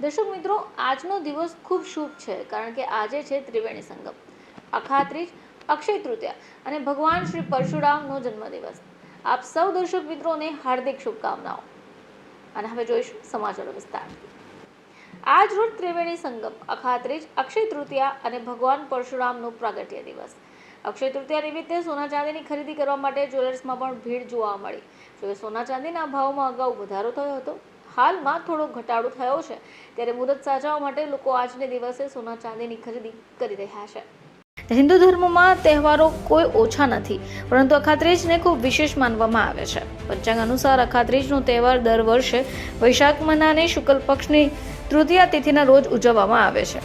દર્શક મિત્રો, આજનો દિવસ ખૂબ શુભ છે, કારણ કે આજે છે ત્રિવેણી સંગમ. અખાત્રીજ અક્ષય તૃતીયા અને ભગવાન શ્રી પરશુરામનો જન્મદિવસ. આપ સૌ દર્શક મિત્રોને હાર્દિક શુભકામનાઓ. અને હવે જોઈશું સમાચારો વિસ્તાર. આજ રોજ ત્રિવેણી સંગમ અખાત્રીજ અક્ષય તૃતીયા અને ભગવાન પરશુરામનો પ્રાગટ્ય દિવસ. અક્ષય તૃતીયા નિમિત્તે સોના ચાંદીની ખરીદી કરવા માટે જ્વેલર્સમાં પણ ભીડ જોવા મળી. જોકે સોના ચાંદીના ભાવમાં અગાઉ વધારો થયો હતો. હાલમાં થોડો ઘટાડો થયો છે. ત્યારે મુદત સાચવવા માટે લોકો આજને દિવસે સોના ચાંદીની ખરીદી કરી રહ્યા છે. હિન્દુ ધર્મમાં તહેવારો કોઈ ઓછા નથી, પરંતુ અખાત્રીજને ખૂબ વિશેષ માનવામાં આવે છે. પંચાંગ અનુસાર અખાત્રીજનો તહેવાર દર વર્ષે વૈશાખ મહિનાની શુક્લ પક્ષની તૃતીયા તિથિના રોજ ઉજવવામાં આવે છે.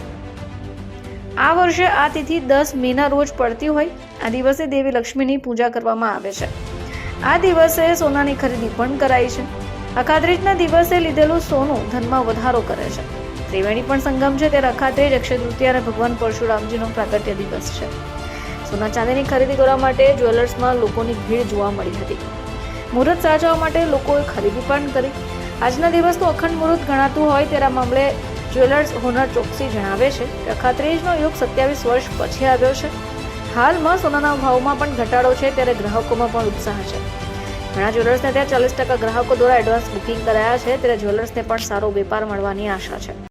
આ વર્ષે આ તિથિ દસ મેના રોજ પડતી હોય, આ દિવસે દેવી લક્ષ્મીની પૂજા કરવામાં આવે છે. આ દિવસે સોનાની ખરીદી પણ કરાય છે. અખાત્રીજના દિવસે લીધેલું સોનું ધનમાં વધારો કરે છે. ત્રિવેણી પણ સંગમ છે ત્યારે અખાત્રીજ, અક્ષય તૃતીય અને ભગવાન પરશુરામજીનો પ્રાગટ્ય દિવસ છે. સોના ચાંદીની ખરીદી કરવા માટે જ્વેલર્સમાં લોકોની ભીડ જોવા મળી હતી. મુહૂર્ત સાચવવા માટે લોકોએ ખરીદી પણ કરી. આજના દિવસ તો અખંડ મુહૂર્ત ગણાતું હોય તેના મામલે જ્વેલર્સ હોનર ચોકસી જણાવે છે કે અખાત્રીજનો યુગ સત્યાવીસ વર્ષ પછી આવ્યો છે. હાલમાં સોનાના ભાવમાં પણ ઘટાડો છે ત્યારે ગ્રાહકોમાં પણ ઉત્સાહ છે. ઘણા જ્વેલર્સને ત્યાં ચાલીસ ટકા ગ્રાહકો દ્વારા એડવાન્સ બુકિંગ કરાયા છે. ત્યારે જ્વેલર્સને પણ સારો વેપાર મળવાની આશા છે.